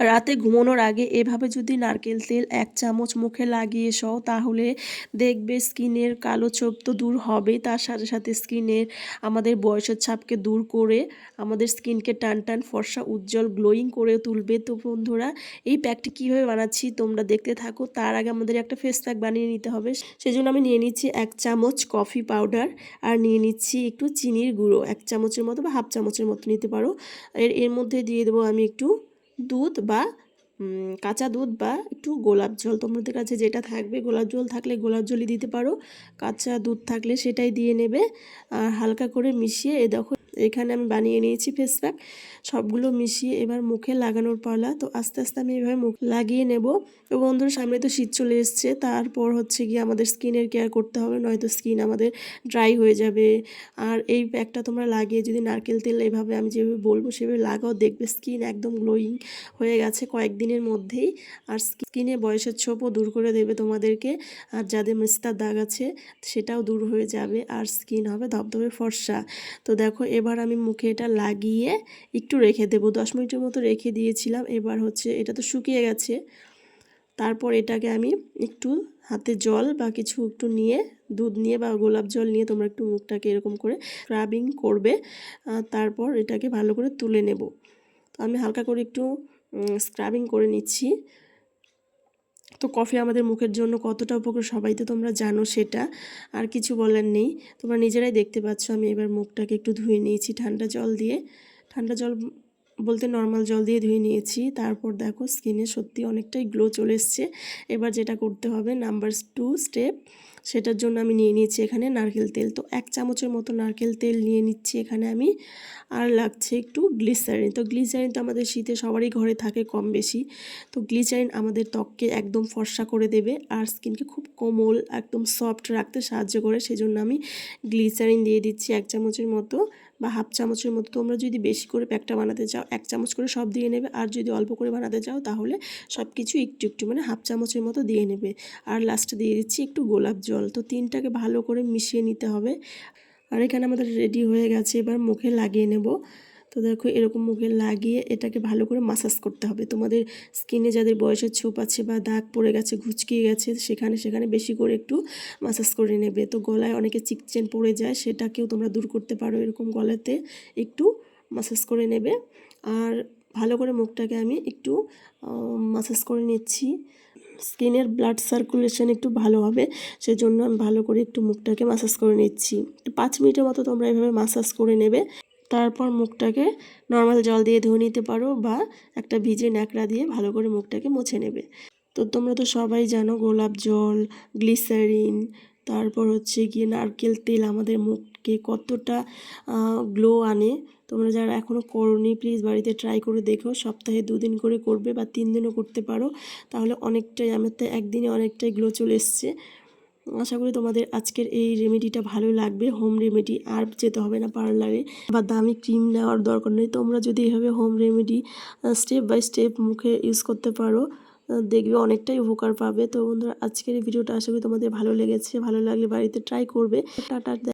রাতে ঘুমানোর আগে এভাবে যদি নারকেল তেল এক চামচ মুখে লাগিয়ে সও তাহলে দেখবে স্কিনের কালো ছোপ তো দূর হবে তার সাথে সাথে স্কিনের আমাদের বয়সের ছাপকে দূর করে আমাদের স্কিনকে টান টান ফর্সা উজ্জ্বল গ্লোয়িং করে তুলবে। তো বন্ধুরা, এই প্যাকটি কীভাবে বানাচ্ছি তোমরা দেখতে থাকো। তার আগে আমাদের একটা ফেস প্যাক বানিয়ে নিতে হবে। সেজন্য আমি নিয়ে নিচ্ছি এক চামচ কফি পাউডার আর নিয়ে নিচ্ছি একটু চিনির গুঁড়ো। এক চামচের মতো বা হাফ চামচের মতো নিতে পারো। এর এর মধ্যে দিয়ে দেবো আমি একটু দুধ বা কাঁচা দুধ বা একটু গোলাপ জল তোমাদের কাছে যেটা থাকবে, গোলাপ জল থাকলে গোলাপ জলই দিতে পারো। কাঁচা দুধ থাকলে সেটাই দিয়ে নেবে। আর হালকা করে মিশিয়ে এ দেখো এখানে আমি বানিয়ে নিয়েছি ফেস প্যাক সবগুলো মিশিয়ে এবার মুখে লাগানোর পালা। তো আস্তে আস্তে আমি এভাবে মুখ লাগিয়ে নেব। তো বন্ধুর, সামনে তো শীত চলে এসছে। তারপর হচ্ছে গিয়ে আমাদের স্কিনের কেয়ার করতে হবে, নয়তো স্কিন আমাদের ড্রাই হয়ে যাবে। আর এই প্যাকটা তোমরা লাগিয়ে যদি নারকেল তেল এভাবে আমি যেভাবে বলব, সেভাবে লাগাও, দেখবে স্কিন একদম গ্লোয়িং হয়ে গেছে কয়েকদিনের মধ্যেই। আর স্কিনে বয়সের ছোপও দূর করে দেবে তোমাদেরকে। আর যাদের মিস্তার দাগ আছে, সেটাও দূর হয়ে যাবে। আর স্কিন হবে ধবধবে ফর্সা। তো দেখো এবার আমি মুখে এটা লাগিয়ে একটু রেখে দেবো। দশ মিনিটের মতো রেখে দিয়েছিলাম। এবার হচ্ছে এটা তো শুকিয়ে গেছে। তারপর এটাকে আমি একটু হাতে জল বা কিছু একটু নিয়ে, দুধ নিয়ে বা গোলাপ জল নিয়ে তোমরা একটু মুখটাকে এরকম করে স্ক্রাবিং করবে। তারপর এটাকে ভালো করে তুলে নেব। তো আমি হালকা করে একটু স্ক্রাবিং করে নিচ্ছি। তো কফি আমাদের মুখের জন্য কতটা উপকার সবাই তো তোমরা জানো সেটা, আর কিছু বলার নেই। তোমরা নিজেরাই দেখতে পাচ্ছ, আমি এবার মুখটাকে একটু ধুয়ে নিয়েছি ঠান্ডা জল দিয়ে। ঠান্ডা জল বলতে নর্মাল জল দিয়ে ধুয়ে নিয়েছি। তারপর দেখো স্কিনে সত্যি অনেকটাই গ্লো চলে এসছে। এবার যেটা করতে হবে নাম্বার টু স্টেপ সেটার জন্য আমি নিয়ে নিয়েছি এখানে নারকেল তেল। তো এক চামচের মতো নারকেল তেল নিয়ে নিচ্ছি এখানে আমি। আর লাগছে একটু গ্লিসারিন তো গ্লিসারিন তো আমাদের শীতে সবারই ঘরে থাকে কম বেশি। তো গ্লিসারিন আমাদের ত্বককে একদম ফর্সা করে দেবে আর স্কিনকে খুব কোমল, একদম সফট রাখতে সাহায্য করে। সেজন্য আমি গ্লিসারিন দিয়ে দিচ্ছি এক চামচের মতো বা হাফ চামচের মতো। তোমরা যদি বেশি করে প্যাকটা বানাতে চাও এক চামচ করে সব দিয়ে নেবে। আর যদি অল্প করে বানাতে চাও তাহলে সব কিছু একটু একটু মানে হাফ চামচের মতো দিয়ে নেবে। আর লাস্টে দিয়ে দিচ্ছি একটু গোলাপ জল। তো তিনটাকে ভালো করে মিশিয়ে নিতে হবে। আর এখানে আমাদের রেডি হয়ে গেছে। এবার মুখে লাগিয়ে নেব। তো দেখো এরকম মুখে লাগিয়ে এটাকে ভালো করে মাসাজ করতে হবে। তোমাদের স্কিনে যাদের বয়সের ছোপ আছে বা দাগ পড়ে গেছে ঘুচকিয়ে গেছে, সেখানে সেখানে বেশি করে একটু মাসাজ করে নেবে। তো গলায় অনেকে চিকচেন পড়ে যায়, সেটাকেও তোমরা দূর করতে পারো। এরকম গলাতে একটু মাসাজ করে নেবে। আর ভালো করে মুখটাকে আমি একটু মাসাজ করে নিচ্ছি। স্কিনের ব্লাড সার্কুলেশন একটু ভালো হবে, সেজন্য আমি ভালো করে একটু মুখটাকে মাসাজ করে নিচ্ছি। পাঁচ মিনিটের মতো তোমরা এভাবে মাসাজ করে নেবে। তারপর মুখটাকে নর্মাল জল দিয়ে ধুয়ে নিতে পারো বা একটা ভিজে ন্যাকড়া দিয়ে ভালো করে মুখটাকে মুছে নেবে। তো তোমরা তো সবাই জানো গোলাপ জল গ্লিসারিন তারপর হচ্ছে গিয়ে নারকেল তেল আমাদের মুখকে কতটা গ্লো আনে। তোমরা যারা এখনও করনি প্লিজ বাড়িতে ট্রাই করে দেখো। সপ্তাহে দুদিন করে করবে বা তিন দিনও করতে পারো। তাহলে অনেকটাই আমার তো একদিনে অনেকটাই গ্লো চলে এসছে। আশা করি তোমাদের আজকের এই রেমেডিটা ভালো লাগবে। হোম রেমেডি আর যেতে হবে না পার্লারে বা দামি ক্রিম নেওয়ার দরকার নেই। তোমরা যদি এভাবে home remedy step by step মুখে ইউজ করতে পারো। দেখবে অনেকটাই উপকার পাবে। তো বন্ধুরা, আজকের এই ভিডিওটা আশা করি তোমাদের ভালো লেগেছে। ভালো লাগলে বাড়িতে ট্রাই করবে। টাটা